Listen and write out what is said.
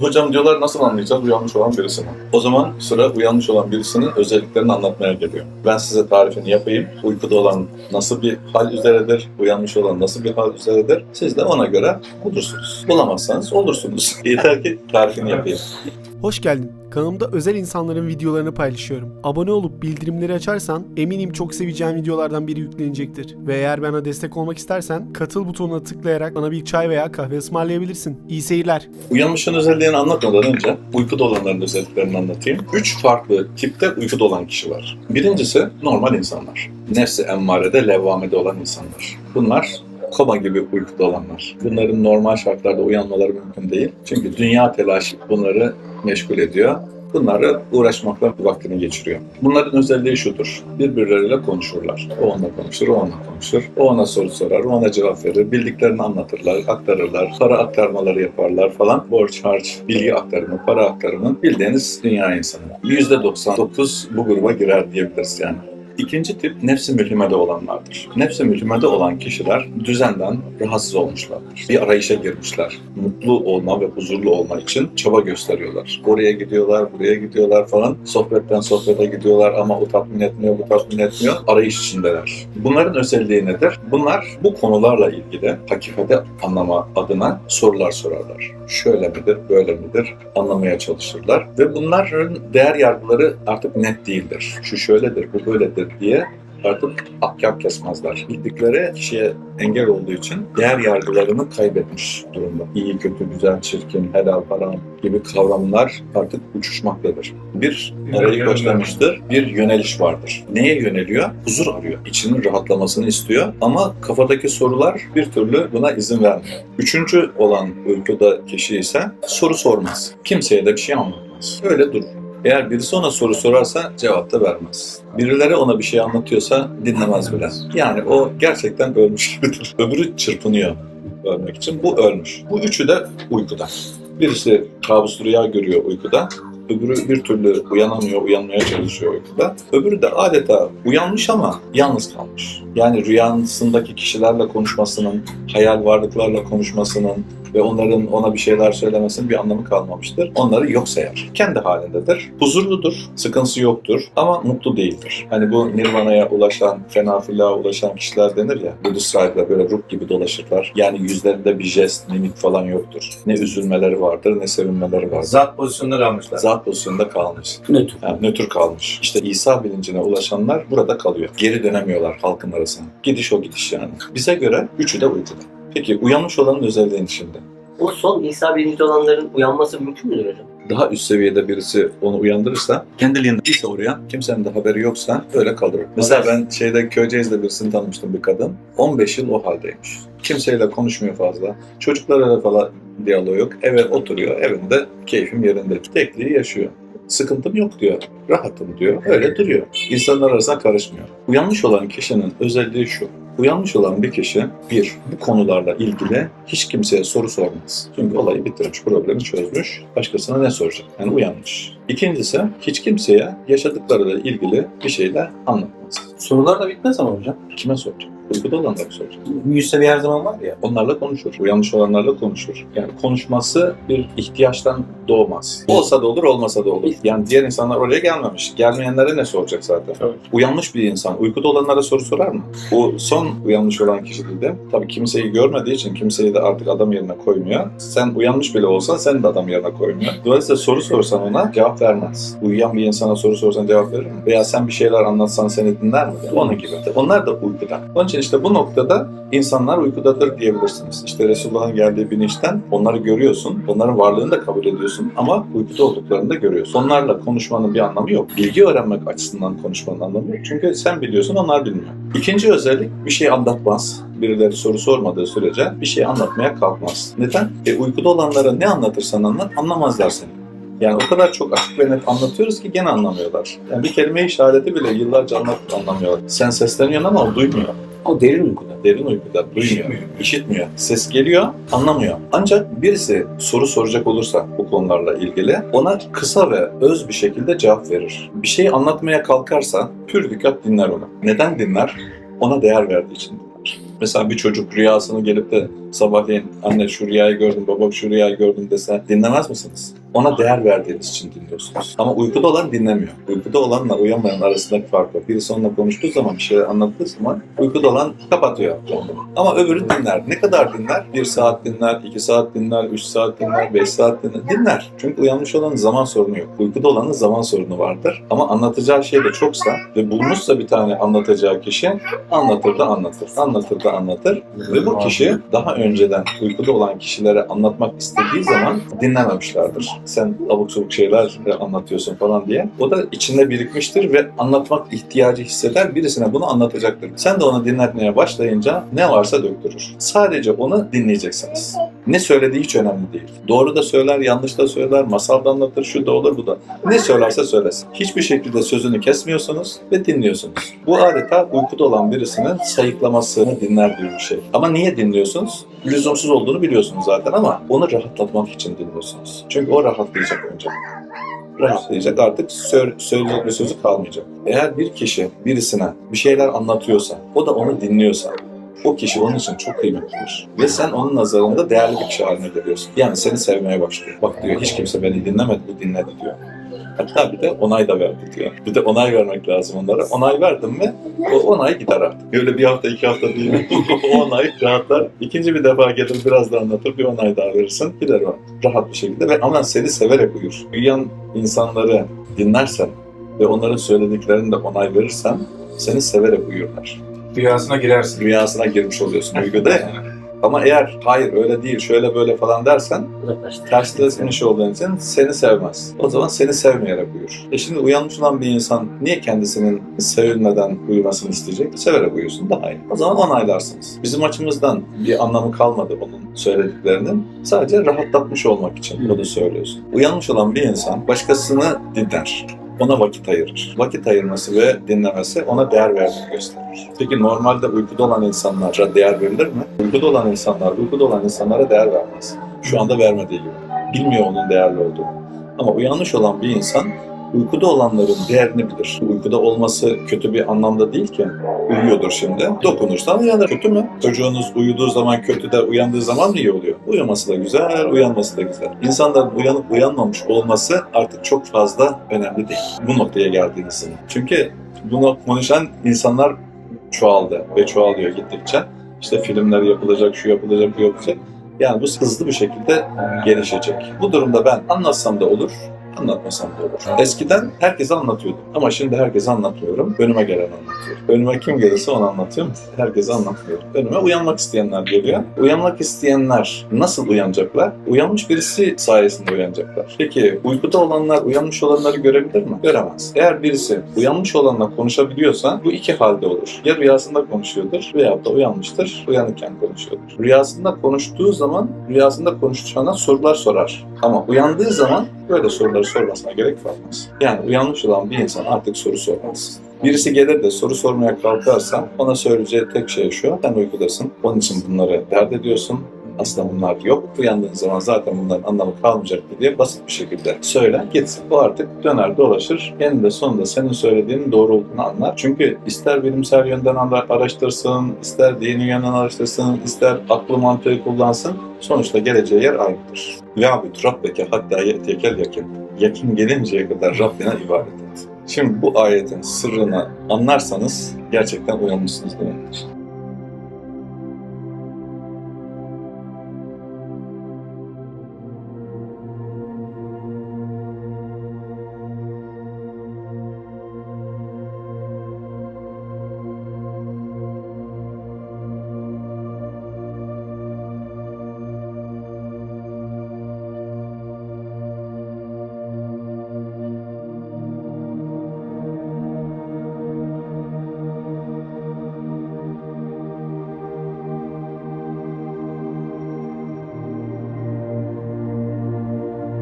Hocam diyorlar nasıl anlayacağız uyanmış olan birisini? O zaman sıra uyanmış olan birisinin özelliklerini anlatmaya geliyor. Ben size tarifini yapayım. Uykuda olan nasıl bir hal üzeredir, uyanmış olan nasıl bir hal üzeredir? Siz de ona göre bulursunuz. Bulamazsanız olursunuz. Yeter ki tarifini yapayım. Hoş geldin. Kanalımda özel insanların videolarını paylaşıyorum. Abone olup bildirimleri açarsan eminim çok seveceğin videolardan biri yüklenecektir. Ve eğer bana destek olmak istersen katıl butonuna tıklayarak bana bir çay veya kahve ısmarlayabilirsin. İyi seyirler. Uyanmışın özelliğini anlatmadan önce uykuda olanların özelliklerini anlatayım. Üç farklı tipte uykuda olan kişi var. Birincisi normal insanlar. Nefsi emmarede, levvamede olan insanlar. Bunlar koma gibi uykuda olanlar. Bunların normal şartlarda uyanmaları mümkün değil. Çünkü dünya telaşı bunları meşgul ediyor. Bunları uğraşmakla vaktini geçiriyor. Bunların özelliği şudur. Birbirleriyle konuşurlar. O onunla konuşur, o onunla konuşur. O ona soru sorar, o ona cevap verir. Bildiklerini anlatırlar, aktarırlar. Para aktarmaları yaparlar falan. Borç, harç, bilgi aktarımı, para aktarımı bildiğiniz dünya insanı. %99 bu gruba girer diyebiliriz yani. İkinci tip nefsi mülhimede olanlardır. Nefsi mülhimede olan kişiler düzenden rahatsız olmuşlardır. Bir arayışa girmişler. Mutlu olma ve huzurlu olma için çaba gösteriyorlar. Oraya gidiyorlar, buraya gidiyorlar falan. Sohbetten sohbete gidiyorlar ama o tatmin etmiyor, bu tatmin etmiyor. Arayış içindeler. Bunların özelliği nedir? Bunlar bu konularla ilgili hakikati anlama adına sorular sorarlar. Şöyle midir, böyle midir anlamaya çalışırlar. Ve bunların değer yargıları artık net değildir. Şu şöyledir, bu böyledir diye artık ahkam kesmezler. Bildikleri kişiye engel olduğu için değer yargılarını kaybetmiş durumda. İyi, kötü, güzel, çirkin, helal, haram gibi kavramlar artık uçuşmaktadır. Bir arayı başlamıştır, bir yöneliş vardır. Neye yöneliyor? Huzur arıyor. İçinin rahatlamasını istiyor ama kafadaki sorular bir türlü buna izin vermiyor. Üçüncü olan uykuda kişi ise soru sormaz. Kimseye de bir şey anlatmaz. Öyle durur. Eğer birisi ona soru sorarsa cevap da vermez. Birileri ona bir şey anlatıyorsa dinlemez bile. Yani o gerçekten ölmüş gibidir. Öbürü çırpınıyor ölmek için. Bu ölmüş. Bu üçü de uykuda. Birisi kabus rüya görüyor uykuda. Öbürü bir türlü uyanamıyor, uyanmaya çalışıyor uykuda. Öbürü de adeta uyanmış ama yalnız kalmış. Yani rüyasındaki kişilerle konuşmasının, hayal varlıklarla konuşmasının, ve onların ona bir şeyler söylemesinin bir anlamı kalmamıştır. Onları yok sayar. Kendi halindedir. Huzurludur, sıkıntısı yoktur ama mutlu değildir. Hani bu nirvana'ya ulaşan, fenafilâğa ulaşan kişiler denir ya, Budist sahipler böyle ruh gibi dolaşırlar. Yani yüzlerinde bir jest, mimik falan yoktur. Ne üzülmeleri vardır, ne sevinmeleri vardır. Zat pozisyonları almışlar. Zat pozisyonunda kalmış. Nötr. Yani nötr kalmış. İşte İsa bilincine ulaşanlar burada kalıyor. Geri dönemiyorlar halkın arasına. Gidiş o gidiş yani. Bize göre üçü de uykuda. Peki uyanmış olanın özelliğini şimdi. O son İsa bilinci olanların uyanması mümkün müdür hocam? Daha üst seviyede birisi onu uyandırırsa, kendiliğinden ise uyan, kimsenin de haberi yoksa öyle kalır. Mesela ben şeyde Köyceğiz'de birisini tanımıştım bir kadın. 15 yıl o haldeymiş. Kimseyle konuşmuyor fazla. Çocuklarla falan diyaloğu yok. Eve oturuyor, evinde keyfim yerinde. Tekliği yaşıyor. Sıkıntım yok diyor. Rahatım diyor. Öyle duruyor. İnsanlar arasına karışmıyor. Uyanmış olan kişinin özelliği şu. Uyanmış olan bir kişi bir, bu konularla ilgili hiç kimseye soru sormaz. Çünkü olayı bitirmiş, problemi çözmüş. Başkasına ne soracak? Yani uyanmış. İkincisi hiç kimseye yaşadıklarıyla ilgili bir şeyler anlatmaz. Sorular da bitmez ama hocam. Kime soracak? Uykuda olanlara soracak. Yüz seviye her zaman var ya. Onlarla konuşur. Uyanmış olanlarla konuşur. Yani konuşması bir ihtiyaçtan doğmaz. Olsa da olur, olmasa da olur. Yani diğer insanlar oraya gelmemiş. Gelmeyenlere ne soracak zaten? Evet. Uyanmış bir insan uykuda olanlara soru sorar mı? Bu son uyanmış olan kişi de tabii kimseyi görmediği için kimseyi de artık adam yerine koymuyor. Sen uyanmış bile olsan sen de adam yerine koymuyor. Dolayısıyla soru sorsan ona cevap vermez. Uyuyan bir insana soru sorsan cevap verir mi? Veya sen bir şeyler anlatsan seni dinler mi? Onun gibi. Onlar da uykuda. Onun için işte bu noktada insanlar uykudadır diyebilirsiniz. İşte Resulullah'ın geldiği bilinçten onları görüyorsun. Onların varlığını da kabul ediyorsun ama uykuda olduklarını da görüyorsun. Onlarla konuşmanın bir anlamı yok. Bilgi öğrenmek açısından konuşmanın anlamı yok. Çünkü sen biliyorsun onlar bilmiyor. İkinci özellik bir şey anlatmaz. Birileri soru sormadığı sürece bir şey anlatmaya kalkmaz. Neden? E uykuda olanlara ne anlatırsan anlat anlamazlar seni. Yani o kadar çok açık ve net anlatıyoruz ki gene anlamıyorlar. Yani bir kelime-i işareti bile yıllarca anlatıp anlamıyorlar. Sen sesleniyorsun ama o duymuyor. O derin uykuda. Derin uykuda duymuyor, İşitmiyor. işitmiyor. Ses geliyor, anlamıyor. Ancak birisi soru soracak olursa bu konularla ilgili ona kısa ve öz bir şekilde cevap verir. Bir şey anlatmaya kalkarsa pür dikkat dinler onu. Neden dinler? Ona değer verdiği için dinler. Mesela bir çocuk rüyasını gelip de sabahleyin anne şu rüyayı gördüm, baba şu rüyayı gördüm dese dinlemez misiniz? Ona değer verdiğiniz için dinliyorsunuz. Ama uykuda olan dinlemiyor. Uykuda olanla uyanmayan arasındaki fark var. Birisi onunla konuştuğu zaman, bir şeyler anlattığı zaman uykuda olan kapatıyor. Ama öbürü dinler. Ne kadar dinler? Bir saat dinler, iki saat dinler, üç saat dinler, beş saat dinler. Dinler. Çünkü uyanmış olanın zaman sorunu yok. Uykuda olanın zaman sorunu vardır. Ama anlatacağı şey de çoksa ve bulmuşsa bir tane anlatacağı kişi anlatır da anlatır. Anlatır da anlatır. Ve bu kişi daha önceden uykuda olan kişilere anlatmak istediği zaman dinlememişlerdir. Sen abuk sabuk şeyler anlatıyorsun falan diye. O da içinde birikmiştir ve anlatmak ihtiyacı hisseder. Birisine bunu anlatacaktır. Sen de onu dinletmeye başlayınca ne varsa döktürür. Sadece onu dinleyeceksiniz. Ne söylediği hiç önemli değil. Doğru da söyler, yanlış da söyler, masal da anlatır, şu da olur, bu da. Ne söylerse söylesin. Hiçbir şekilde sözünü kesmiyorsunuz ve dinliyorsunuz. Bu adeta uykuda olan birisinin sayıklamasını dinler gibi bir şey. Ama niye dinliyorsunuz? Lüzumsuz olduğunu biliyorsunuz zaten ama onu rahatlatmak için dinliyorsunuz. Çünkü o rahatlayacak önce rahatlayacak artık sö- söyleyecek bir sözü kalmayacak. Eğer bir kişi birisine bir şeyler anlatıyorsa, o da onu dinliyorsa, o kişi onun için çok kıymetlidir. Ve sen onun nazarında değerli bir kişi haline geliyorsun. Yani seni sevmeye başlıyor. Bak diyor hiç kimse beni dinlemedi, bu dinledi diyor. Hatta bir de onay da verdi diyor. Bir de onay vermek lazım onlara. Onay verdim mi o onay gider artık. Öyle bir hafta iki hafta değil. o onay rahatlar. İkinci bir defa gelir biraz da anlatır bir onay daha verirsin. Gider o rahat bir şekilde ve ama seni severek uyur. Uyuyan insanları dinlersen ve onların söylediklerine de onay verirsen seni severek uyurlar. Rüyasına girersin. Rüyasına girmiş oluyorsun uykuda ya. Ama eğer hayır öyle değil şöyle böyle falan dersen Uzaklaştı. tersleşmiş olduğun için seni sevmez. O zaman seni sevmeyerek uyur. E şimdi uyanmış olan bir insan niye kendisinin sevilmeden uyumasını isteyecek? Severek uyusun daha iyi. O zaman onaylarsınız. Bizim açımızdan bir anlamı kalmadı onun söylediklerinin. Sadece rahatlatmış olmak için bunu söylüyorsun. Uyanmış olan bir insan başkasını dinler. Ona vakit ayırır. Vakit ayırması ve dinlemesi ona değer verdiğini gösterir. Peki normalde uykuda olan insanlara değer verilir mi? Uykuda olan insanlar, uykuda olan insanlara değer vermez. Şu anda vermediği gibi. Bilmiyor onun değerli olduğunu. Ama uyanmış olan bir insan uykuda olanların değerini bilir. Uykuda olması kötü bir anlamda değil ki. Uyuyordur şimdi. Dokunursan uyanır. Kötü mü? Çocuğunuz uyuduğu zaman kötü de uyandığı zaman mı iyi oluyor? Uyuması da güzel, uyanması da güzel. İnsanların uyanıp uyanmamış olması artık çok fazla önemli değil. Bu noktaya geldiğiniz. Çünkü bunu konuşan insanlar çoğaldı ve çoğalıyor gittikçe. İşte filmler yapılacak, şu yapılacak, bu yapılacak. Yani bu hızlı bir şekilde gelişecek. Bu durumda ben anlatsam da olur, anlatmasam da olur. Eskiden herkese anlatıyordum ama şimdi herkese anlatmıyorum. Önüme gelen anlatıyor. Önüme kim gelirse onu anlatıyorum. Herkese anlatmıyorum. Önüme uyanmak isteyenler geliyor. Uyanmak isteyenler nasıl uyanacaklar? Uyanmış birisi sayesinde uyanacaklar. Peki uykuda olanlar uyanmış olanları görebilir mi? Göremez. Eğer birisi uyanmış olanla konuşabiliyorsa bu iki halde olur. Ya rüyasında konuşuyordur veya da uyanmıştır, uyanıkken konuşuyordur. Rüyasında konuştuğu zaman rüyasında konuşacağına sorular sorar. Ama uyandığı zaman böyle soruları sormasına gerek kalmaz. Yani uyanmış olan bir insan artık soru sormaz. Birisi gelir de soru sormaya kalkarsa ona söyleyeceği tek şey şu, sen uykudasın. Onun için bunları dert ediyorsun. Aslında bunlar yok. Uyandığın zaman zaten bunların anlamı kalmayacak diye basit bir şekilde söyle gitsin. Bu artık döner dolaşır. Eninde sonunda senin söylediğinin doğru olduğunu anlar. Çünkü ister bilimsel yönden ara- araştırsın, ister dini yönden araştırsın, ister aklı mantığı kullansın. Sonuçta geleceği yer aynıdır. Ve'abud rabbeke hatta yetekel yakin. Yakin gelinceye kadar Rabbine ibadet et. Şimdi bu ayetin sırrını anlarsanız gerçekten uyanmışsınız demektir.